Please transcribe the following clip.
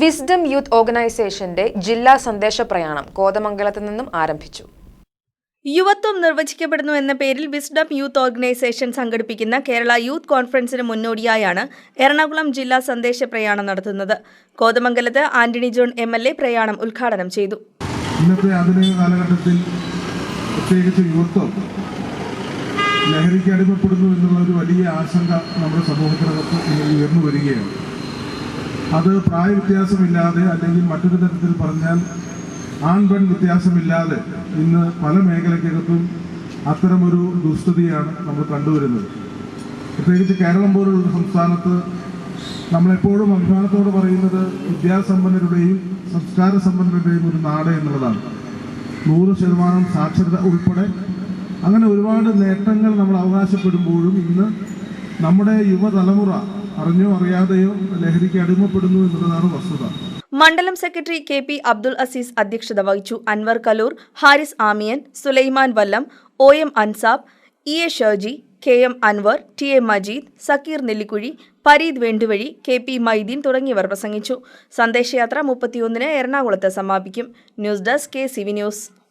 Wisdom youth ഓർഗനൈസേഷന്റെ ജില്ലാ സന്ദേശ പ്രയാണം കോതമംഗലത്ത് നിന്നും ആരംഭിച്ചു. യുവത്വം നിർവചിക്കപ്പെടുന്നു എന്ന പേരിൽ വിസ്ഡം യൂത്ത് ഓർഗനൈസേഷൻ സംഘടിപ്പിക്കുന്ന കേരള യൂത്ത് കോൺഫറൻസിന് മുന്നോടിയായാണ് എറണാകുളം ജില്ലാ സന്ദേശ പ്രയാണം നടത്തുന്നത്. കോതമംഗലത്ത് Antony John M L A പ്രയാണം ഉദ്ഘാടനം ചെയ്തു. ഇന്നത്തെ ആധുനിക കാലഘട്ടത്തിൽ പ്രത്യേകിച്ച് യുവത്വം ലഹരിക്ക് അടിമപ്പെടുന്നു എന്നുള്ള ഒരു വലിയ ആശങ്ക നമ്മുടെ സമൂഹത്തിനകത്ത് ഉയർന്നു വരികയാണ്. അത് പ്രായ വ്യത്യാസമില്ലാതെ അല്ലെങ്കിൽ മറ്റൊരു തരത്തിൽ പറഞ്ഞാൽ ആൺ പെൺ വ്യത്യാസമില്ലാതെ ഇന്ന് പല മേഖലയ്ക്കകത്തും അത്തരമൊരു ദുസ്ഥിതിയാണ് നമ്മൾ കണ്ടുവരുന്നത്. പ്രത്യേകിച്ച് കേരളം പോലുള്ള സംസ്ഥാനത്ത് നമ്മളെപ്പോഴും അഭിമാനത്തോട് പറയുന്നത് വിദ്യാസമ്പന്നരുടെയും സംസ്കാര സമ്പന്നരുടെയും ഒരു നാട് എന്നുള്ളതാണ്. നൂറ് ശതമാനം സാക്ഷരത ഉൾപ്പെടെ അങ്ങനെ ഒരുപാട് നേട്ടങ്ങൾ നമ്മൾ അവകാശപ്പെടുമ്പോഴും ഇന്ന് നമ്മുടെ യുവതലമുറ അറിഞ്ഞോ അറിയാതെയോ ലഹരിക്ക് അടിമപ്പെടുന്നു എന്നുള്ളതാണ് വസ്തുത. മണ്ഡലം secretary K P Abdul Aziz അധ്യക്ഷത വഹിച്ചു Anwar Kaloor Haris Amiyan Sulaiman Vallam O M Ansab E A Sharji K M Anwar T A Majeed Zakir Nellikuzhi Pareed Venduvazhi K P Maideen തുടങ്ങിയവർ പ്രസംഗിച്ചു. സന്ദേശയാത്ര മുപ്പത്തിയൊന്നിന് എറണാകുളത്ത് സമാപിക്കും. News desk K C V news.